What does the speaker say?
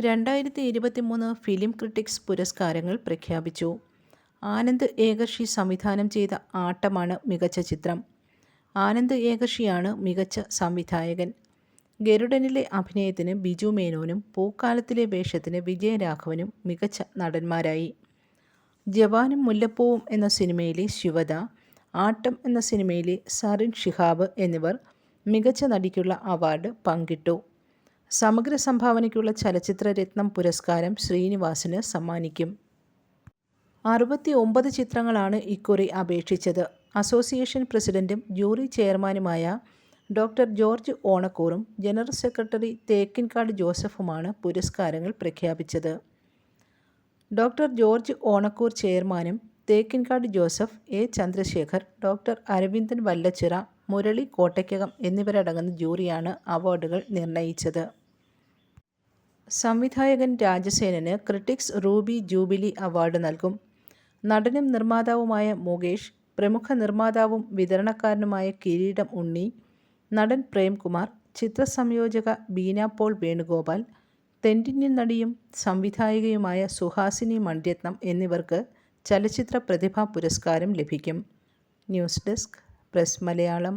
രണ്ടായിരത്തി ഇരുപത്തി മൂന്ന് ഫിലിം ക്രിട്ടിക്സ് പുരസ്കാരങ്ങൾ പ്രഖ്യാപിച്ചു. ആനന്ദ് ഏകർഷി സംവിധാനം ചെയ്ത ആട്ടമാണ് മികച്ച ചിത്രം. ആനന്ദ് ഏകർഷിയാണ് മികച്ച സംവിധായകൻ. ഗരുഡനിലെ അഭിനയത്തിന് ബിജു മേനോനും പൂക്കാലത്തിലെ വേഷത്തിന് വിജയരാഘവനും മികച്ച നടന്മാരായി. ജവാനും മുല്ലപ്പൂവും എന്ന സിനിമയിലെ ശിവദ ആട്ടം എന്ന സിനിമയിലെ സറിൻ ഷിഹാബ് എന്നിവർ മികച്ച നടിക്കുള്ള അവാർഡ് പങ്കിട്ടു. സമഗ്ര സംഭാവനയ്ക്കുള്ള ചലച്ചിത്ര രത്നം പുരസ്കാരം ശ്രീനിവാസിന് സമ്മാനിക്കും. അറുപത്തി ഒമ്പത് ചിത്രങ്ങളാണ് ഇക്കുറി അപേക്ഷിച്ചത്. അസോസിയേഷൻ പ്രസിഡന്റും ജൂറി ചെയർമാനുമായ ഡോക്ടർ ജോർജ് ഓണക്കൂറും ജനറൽ സെക്രട്ടറി തേക്കിൻകാട് ജോസഫുമാണ് പുരസ്കാരങ്ങൾ പ്രഖ്യാപിച്ചത്. ഡോക്ടർ ജോർജ് ഓണക്കൂർ ചെയർമാനും Thekkinkadu Joseph A. Chandrasekhar doctor Aravindan Vallachira Murali Kottakkakam എന്നിവരടങ്ങുന്ന ജൂറിയാണ് അവാർഡുകൾ നിർണയിച്ചത്. സംവിധായകൻ രാജസേനന് ക്രിട്ടിക്സ് റൂബി ജൂബിലി അവാർഡ് നൽകും. നടനും നിർമ്മാതാവുമായ മുകേഷ് പ്രമുഖ നിർമ്മാതാവും വിതരണക്കാരനുമായ കിരീടം ഉണ്ണി നടൻ പ്രേംകുമാർ ചിത്രസംയോജക ബീന പോൾ വേണുഗോപാൽ തെന്നിന്യൻ നടിയും സംവിധായികയുമായ സുഹാസിനി മണ്ഡ്യത്നം എന്നിവർക്ക് ചലച്ചിത്ര പ്രതിഭാ പുരസ്കാരം ലഭിക്കും. News desk press Malayalam.